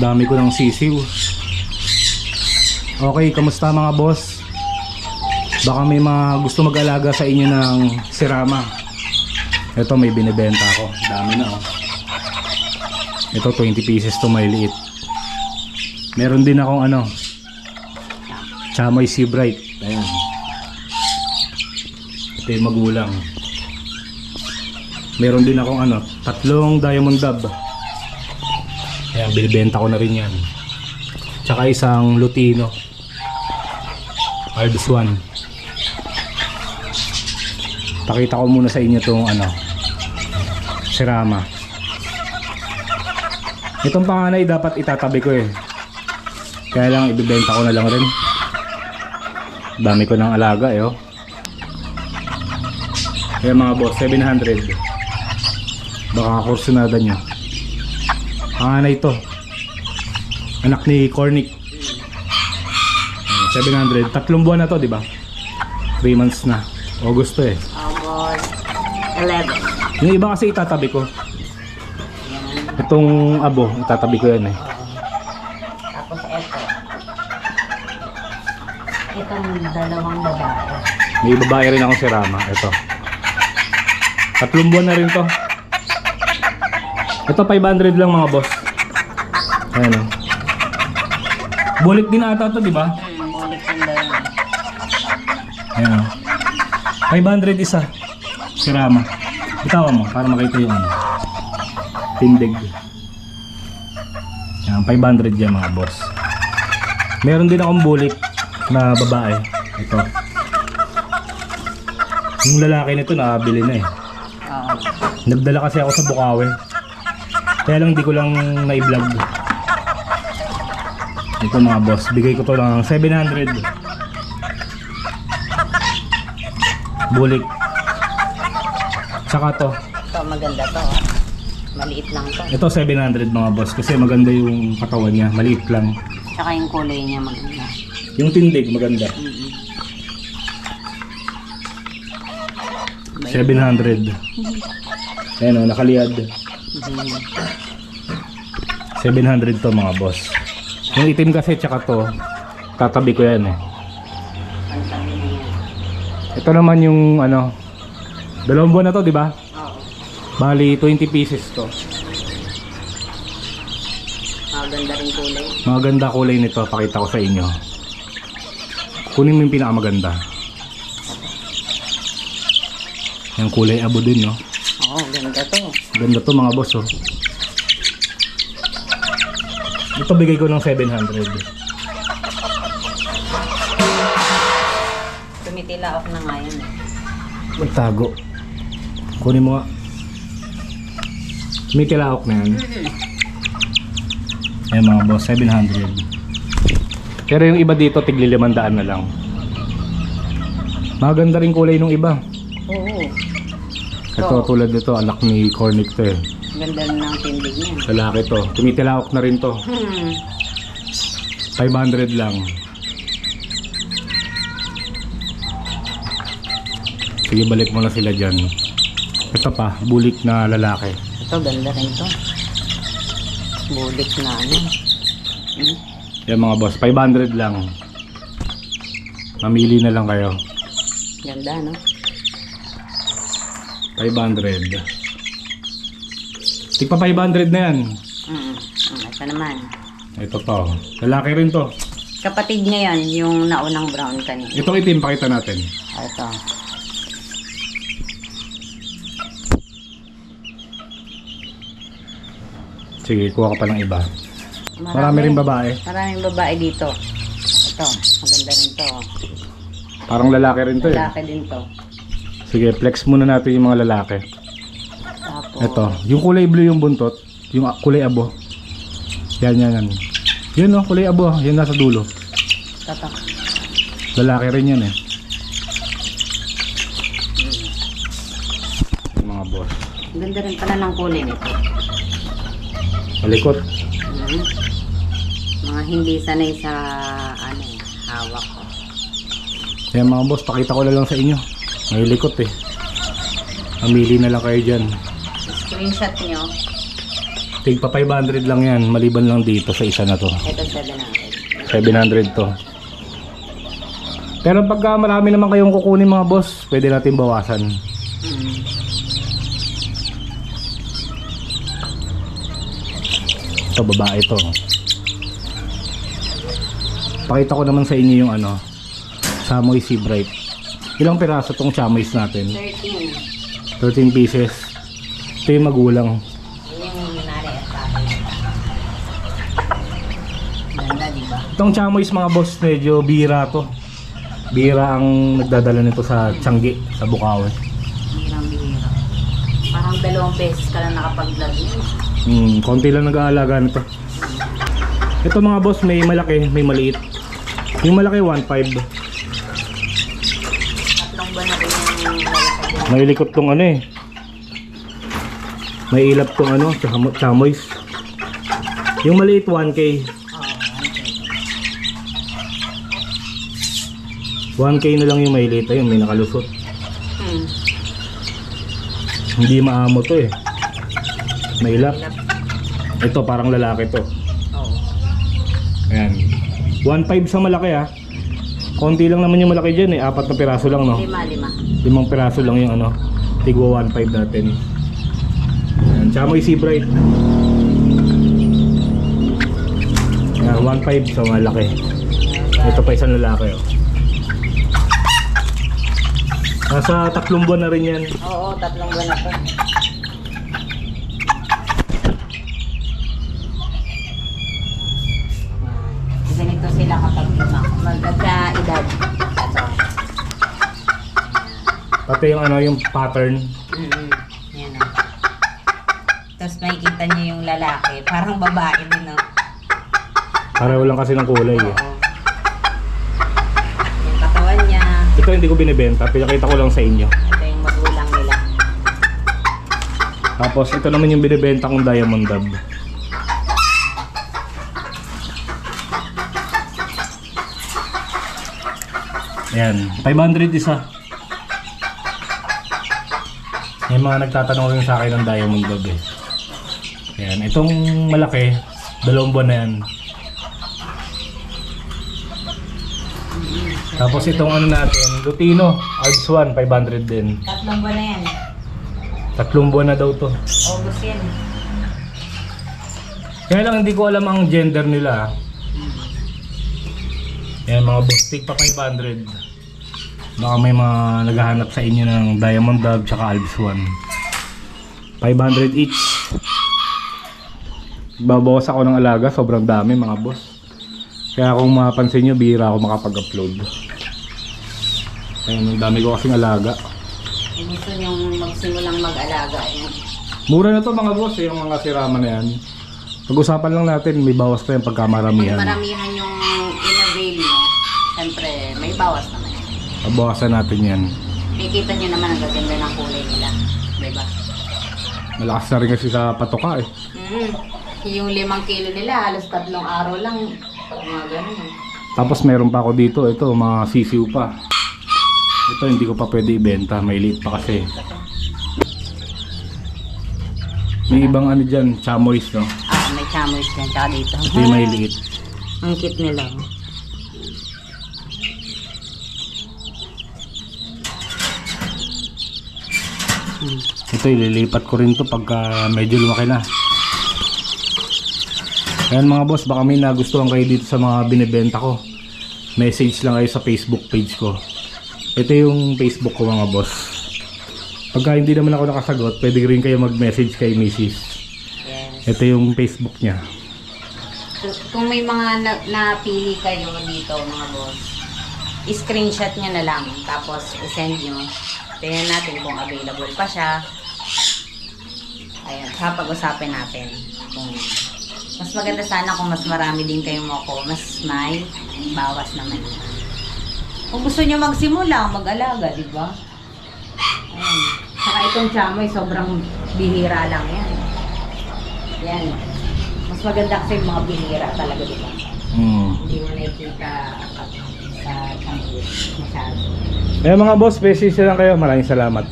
Dami ko ng sisiw. Okay, kamusta mga boss? Baka may mga gusto mag-alaga sa inyo ng sirama. Ito may binibenta ako. Dami na oh. Ito 20 pieces to may liit. Meron din akong ano. Chamoy Sea Bright. Ayan. Ito yung magulang. Meron din akong ano, tatlong diamond dub. Ayan, binibenta ko na rin yan. Tsaka isang lutino. Aldous one. Pakita ko muna sa inyo tong ano, sirama. Itong panganay dapat itatabi ko eh. Kaya lang ibibenta ko na lang rin. Dami ko ng alaga eh oh. Kaya mga boss, 700. Baka kursunada nyo. Panganay to. Anak ni Cornick. Ayan, 700. Tatlong buwan na to, di ba? 3 months na. August to eh. August 11. Yung iba kasi itatabi ko. Itong abo, itatabi ko yan eh. Tapos ito. Itong dalawang babae. May babae rin akong si Rama. Ito. Tatlong buwan na rin to. Ito 500 lang mga boss. Ayan o. Bulik din ata to, di ba? Hmm, bulik yung dalawa. Ayan o. 500 isa. Si Rama. Bitawan mo para makita yung ano. Tindig. Ayan, 500 yan mga boss. Meron din akong bulik na babae. Ito. Yung lalaki nito nakabili na eh. Oo. Nagdala kasi ako sa Bukawi. Kaya lang di ko lang na-vlog. Ito mga boss, bigay ko to lang ng 700. Bulik. Tsaka to. Ito, maganda to. oh. Maliit lang to. Ito 700 mga boss kasi maganda yung katawan niya, maliit lang. Tsaka yung kulay niya maganda. Yung tindig maganda. Mm-mm. 700. Ayan o, nakaliad. Mhm. 700 to mga boss. Yung itim kasi tsaka to, tatabi ko yan eh. Ito naman yung ano, dalawang buwan na to, di ba? Oo. Bali, 20 pieces to. Maganda rin kulay. Maganda kulay nito, pakita ko sa inyo. Kunin mo yung pinakamaganda. Yung kulay abo din, no? Oo, ganda to. Ganda to mga boss, oh. Ito bigay ko ng 700. Tumitilaok na nga yun. Magtago. Kunin mo nga. May tilaok na yan. Ayan mga boss, 700. Pero yung iba dito, tigli 500 na lang. Maganda rin kulay nung iba. Oo. Ito tulad nito, anak ni Cornick to eh. Ganda ng tindig niya. Lalaki to. Tumitilaok na rin to. Hmm. 500 lang. Sige, balik mo na sila dyan. Ito pa, bulik na lalaki. Ito, ganda rin to. Bulik na ano. Hmm? Yan mga boss, 500 lang. Mamili na lang kayo. Ganda, no? 500. Tigpa 500 na yan. Mm. Mm, ito naman. Ito to. Lalaki rin to. Kapatid niya yan, yung naunang brown kanina. Itong itim, pakita natin. Ito. Sige, kuha ka pa ng iba. Marami rin babae. Maraming babae dito. Ito, maganda rin to. Parang lalaki rin to eh. Lalaki din to. Sige, flex muna natin yung mga lalaki. Ito, yung kulay blue yung buntot, yung kulay abo. Yan, yan, yan. Yan oh, kulay abo, yan nasa dulo. ito. Lalaki rin yan eh. Yung mga boss. Ganda rin pala ng kulay nito. Malikot. Mhm. Mga hindi sanay sa ano, hawak ko. Yan mga boss, pakita ko na lang sa inyo. May likot eh. Mamili na lang kayo dyan. Screenshot nyo. Tig pa 500 lang yan, maliban lang dito sa isa na to. Ito 700. 700 to. Pero pagka marami naman kayong kukunin mga boss, pwede natin bawasan. Mm. Ito, babae to. Pakita ko naman sa inyo yung ano, Samoy Sea Bright. Ilang piraso tong chamois natin? 13. 13 pieces. Ito yung magulang. Ba? Itong chamois mga boss, medyo bira to. Bira ang nagdadala nito sa Tiangge, sa Bukawi. Bihirang bihira. Parang dalawang beses ka lang nakapag-vlog yun. Hmm, konti lang nag-aalaga nito. Ito mga boss, may malaki, may maliit. Yung malaki 1.5. Tatlong buwan na rin yung lalaki din. May likot tong ano eh. May ilap tong ano, chamo- chamois. Yung maliit 1K. Oo, okay. 1K na lang yung maliit. Ayun, may nakalusot. Hmm. Hindi maamo to eh. May ilap. Ito parang lalaki to. Ayan. 1.5 sa malaki ah. Konti lang naman yung malaki dyan eh. Apat na piraso lang no. Lima, lima. Limang piraso lang yung ano. Tigwa 1.5 natin. Chamoy Sea Bright. Ayan, 1.5 sa malaki. Ito pa isang lalaki oh. Nasa tatlong buwan na rin yan. Oo, tatlong buwan na. Yan. Ganito sila kapag lima. Magkaka-edad. Pati yung ano yung pattern. Mm-hmm. Yan o. Tapos makikita niyo yung lalaki. Parang babae din o. Pareho lang kasi ng kulay eh. Oo. Yung katawan niya. Ito hindi ko binibenta. Pinakita ko lang sa inyo. Ito yung magulang nila. Tapos ito naman yung binibenta kong diamond dub. Ayan, 500 isa. May mga nagtatanong rin sa akin ng diamond dub eh. Ayan, itong malaki, dalawang buwan na yan. Tapos itong ano natin, Lutino, Alps 1, 500 din. Tatlong buwan na yan. Tatlong buwan na daw to. August yan. Kaya lang hindi ko alam ang gender nila. ah. Yan mga boss, tig pa 500. Baka may mga naghahanap sa inyo ng Diamond Dove tsaka Alps 1. 500 each. Babawas ako ng alaga, sobrang dami mga boss. Kaya kung mapansin nyo, bihira ako makapag-upload. Ayun, ang dami ko kasing alaga. Gusto niyong magsimulang mag-alaga, yan. Mura na to mga boss, eh, yung mga sirama na yan. Pag-usapan lang natin, may bawas pa yung pagkamaramihan. maramihan yung in-avail mo, siyempre may bawas naman. Bawasan natin yan. Makikita niyo naman ang gaganda ng kulay nila. Diba? Malakas na rin kasi sa patoka eh. Mm. Yung limang kilo nila, halos tatlong araw lang. Mga ganun. eh. Tapos meron pa ako dito, ito mga sisiw pa. Ito hindi ko pa pwede ibenta, may liit pa kasi. May ibang ano dyan, chamois no? Ah, may chamois dyan, tsaka dito. Ito yung may liit. Ang cute nila. oh. Ito ililipat ko rin to pagka medyo lumaki na. Ayan mga boss, baka may nagustuhan kayo dito sa mga binibenta ko. Message lang kayo sa Facebook page ko. Ito yung Facebook ko mga boss. Pagka hindi naman ako nakasagot, pwede rin kayo mag-message kay Mrs. Ito yung Facebook niya. Kung- may mga na- napili kayo dito mga boss, i-screenshot nyo na lang. Tapos i-send nyo. Tingnan natin kung available pa siya. Ayan, sa pag-usapin natin. Kung mas maganda sana kung mas marami din kayong mako, mas may bawas naman. Kung gusto nyo magsimula, mag-alaga, di ba? Ayan. Saka itong chamoy, sobrang bihira lang yan. Yan. Mas maganda kasi yung mga bihira talaga, di ba? Mm. Hindi mo nakikita sa chamoy masyado. Ayan mga boss, message lang kayo. Maraming salamat.